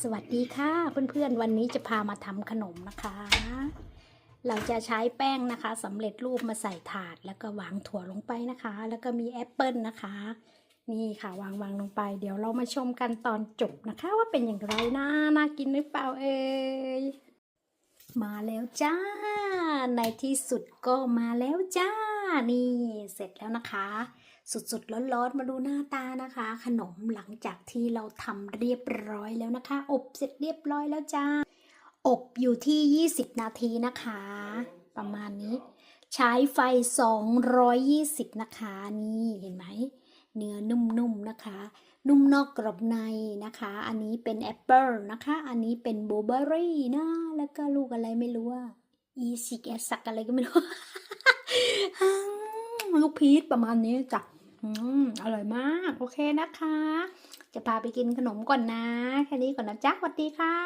สวัสดีค่ะเพื่อนๆวันนี้จะพามาทำขนมนะคะ เราจะใช้แป้งนะคะสำเร็จรูปมาใส่ถาด แล้วก็วางถั่วลงไปนะคะ แล้วก็มีแอปเปิลนะคะ นี่ค่ะวางวางลงไป เดี๋ยวเรามาชมกันตอนจบนะคะ ว่าเป็นอย่างไรนะน่ากินหรือเปล่าเอ่ย มาแล้วจ้า ในที่สุดก็มาแล้วจ้า นี่เสร็จแล้วนะคะ สุดๆร้อนๆมาดูหน้าตานะคะ ขนมหลังจากที่เราทำเรียบร้อยแล้วนะคะ อบเสร็จเรียบร้อยแล้วจ้า อบอยู่ที่ 20 นาทีนะคะ ประมาณนี้ ใช้ไฟ 220 นะคะ นี่เห็นไหม เนื้อนุ่ม นะคะ นุ่มนอกกรอบในนะคะ อันนี้เป็นแอปเปิลนะคะ อันนี้เป็นบลูเบอร์รี่นะ แล้วก็ลูกอะไรไม่รู้ว่าอีซิกแอสักอะไรก็ไม่รู้ ลูกพีชประมาณนี้จ้ะอืมอร่อยมาก โอเคนะคะ จะพาไปกินขนมก่อนนะ แค่นี้ก่อนนะจ๊ะสวัสดีค่ะ